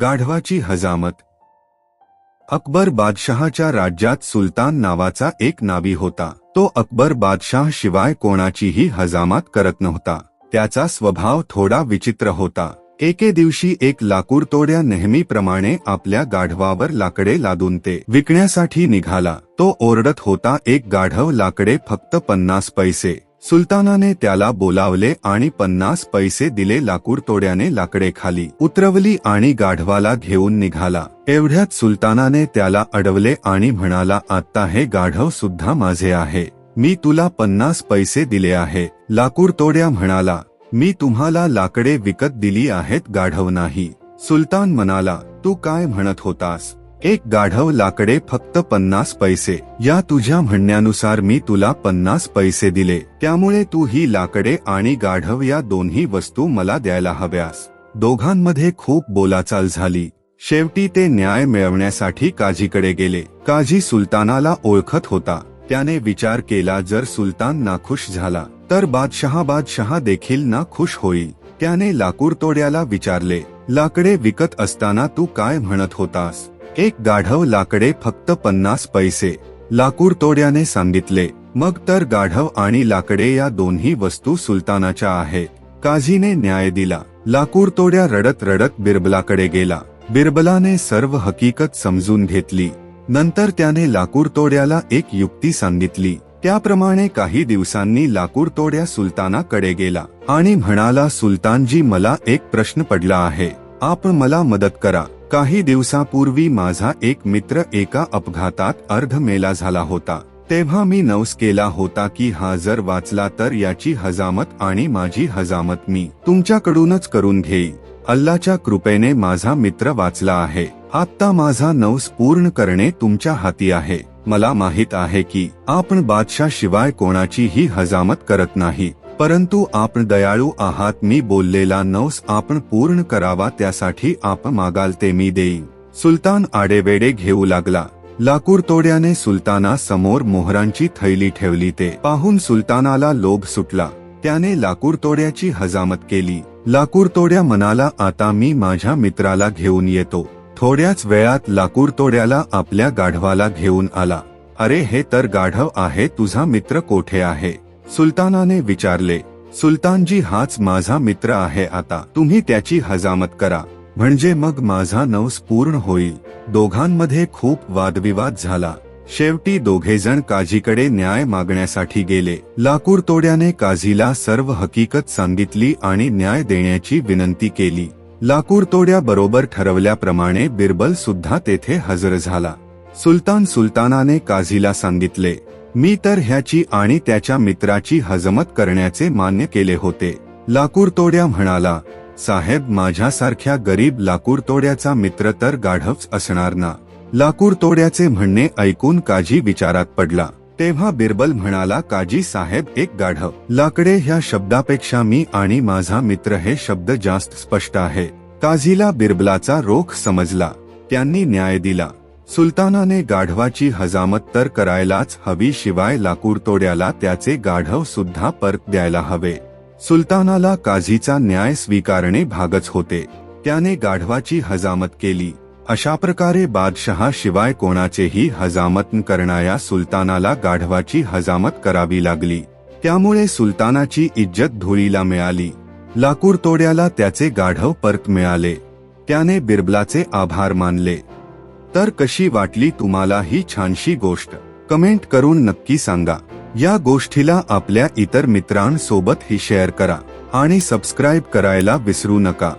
गाढवाची हजामत. अकबर बादशहाच्या राज्यात सुलतान नावाचा एक नावी होता. तो अकबर बादशाह शिवाय कोणाचीही हजामत करत नव्हता. त्याचा स्वभाव थोडा विचित्र होता. एके दिवशी एक लाकूडतोड्या नेहमीप्रमाणे आपल्या गाढवावर लाकडे लादून ते विकण्यासाठी निघाला. तो ओरडत होता एक गाढव लाकडे फक्त पन्नास पैसे. सुलतानाने त्याला बोलावले आणि पन्नास पैसे दिले लाकूड तोड्याने लाकडे खाली उतरवली आणि गाढवाला घेऊन निघाला. एवढ्यात सुलतानाने त्याला अडवले आणि म्हणाला आता हे गाढव सुद्धा माझे आहे. मी तुला पन्नास पैसे दिले आहे. लाकूड तोड्या म्हणाला मी तुम्हाला लाकडे विकत दिली आहेत गाढव नाही. सुलतान म्हणाला तू काय म्हणत होतास? एक गाढव लाकडे फक्त पन्नास पैसे. या तुझ्या म्हणण्यानुसार मी तुला पन्नास पैसे दिले. त्यामुळे तू ही लाकडे आणि गाढव या दोन्ही वस्तू मला द्यायला हव्यास. दोघांमध्ये खूप बोलाचाल झाली. शेवटी ते न्याय मिळवण्यासाठी काझीकडे गेले. काझी सुलतानाला ओळखत होता. त्याने विचार केला जर सुलतान नाखुश झाला तर बादशहा बादशहा देखील ना खुश होईल. त्याने लाकूड तोड्याला विचारले लाकडे विकत असताना तू काय म्हणत होतास? एक गाढव लाकडे फक्त पन्नास पैसे. लाकूड तोड्याने सांगितले मग तर गाढव आणि लाकडे या दोन्ही वस्तू सुलतानाच्या आहेत काझीने न्याय दिला. लाकूड तोड्या रडत रडत बिरबलाकडे गेला. बिरबलाने सर्व हकीकत समजून घेतली. नंतर त्याने लाकूड तोड्याला एक युक्ती सांगितली. त्याप्रमाणे काही दिवसांनी लाकूड तोड्या सुलतानाकडे गेला आणि म्हणाला सुलतानजी मला एक प्रश्न पडला आहे. आपण मला मदत करा. काही दिवसापूर्वी माझा एक मित्र एका अपघातात अर्ध मेला झाला होता. तेव्हा मी नवस केला होता की हा जर वाचला तर याची हजामत आणि माझी हजामत मी तुमच्याकडूनच करून घेई. अल्लाच्या कृपेने माझा मित्र वाचला आहे. आत्ता माझा नवस पूर्ण करणे तुमच्या हाती आहे. मला माहीत आहे की आपण बादशाह शिवाय कोणाचीही हजामत करत नाही. परंतु आपण दयाळू आहात मी बोललेला नवस आपण पूर्ण करावा त्यासाठी आप मागाल ते मी देईन सुलतान आडेवेडे घेऊ लागला. लाकूड तोड्याने सुलताना समोर मोहरांची थैली ठेवली ते. पाहून सुलतानाला लोभ सुटला. त्याने लाकूड तोड्याची हजामत केली. लाकूड तोड्या मनाला आता मी माझ्या मित्राला घेऊन येतो. थोड्याच वेळात लाकूड तोड्याला आपल्या गाढवाला घेऊन आला. अरे हे तर गाढव आहे तुझा मित्र कोठे आहे? सुलतानाने विचारले सुलतानजी हाच माझा मित्र आहे आता. तुम्ही त्याची हजामत करा. म्हणजे मग माझा नवस पूर्ण होईल. दोघांमध्ये खूप वादविवाद झाला. शेवटी दोघेजण काझीकडे न्याय मागण्यासाठी गेले. लाकूड तोड्याने काझीला सर्व हकीकत सांगितली आणि न्याय देण्याची विनंती केली. लाकूड तोड्या बरोबर ठरवल्याप्रमाणे बिरबल सुद्धा तेथे हजर झाला. सुलतान सुलतानाने काझीला सांगितले मी तर ह्याची आणि त्याच्या मित्राची हजमत करण्याचे मान्य केले होते. लाकूरतोड्या म्हणाला साहेब माझ्यासारख्या गरीब लाकूरतोड्याचा मित्र तर गाढवच असणार ना. लाकूरतोड्याचे म्हणणे ऐकून काजी विचारात पडला. तेव्हा बिरबल म्हणाला काजी साहेब एक गाढव. लाकडे ह्या शब्दापेक्षा मी आणि माझा मित्र हे शब्द जास्त स्पष्ट आहे. काझीला बिरबलाचा रोख समजला. त्यांनी न्याय दिला. सुलतानाने गाढवाची हजामत तर करायलाच हवी शिवाय लाकूडतोड्याला त्याचे गाढव सुद्धा परत द्यायला हवे. सुलतानाला काझीचा न्याय स्वीकारणे भागच होते. त्याने गाढवाची हजामत केली. अशा प्रकारे बादशहा शिवाय कोणाचेही हजामत करणाऱ्या सुलतानाला गाढवाची हजामत करावी लागली. त्यामुळे सुलतानाची इज्जत धुळीला मिळाली. लाकूडतोड्याला त्याचे गाढव परत मिळाले. त्याने बिरबलाचे आभार मानले. तर कशी वाटली तुम्हाला ही छानशी गोष्ट? कमेंट करून नक्की सांगा. या गोष्टीला आपल्या इतर मित्रांसोबत ही शेअर करा आणि सबस्क्राईब करायला विसरू नका.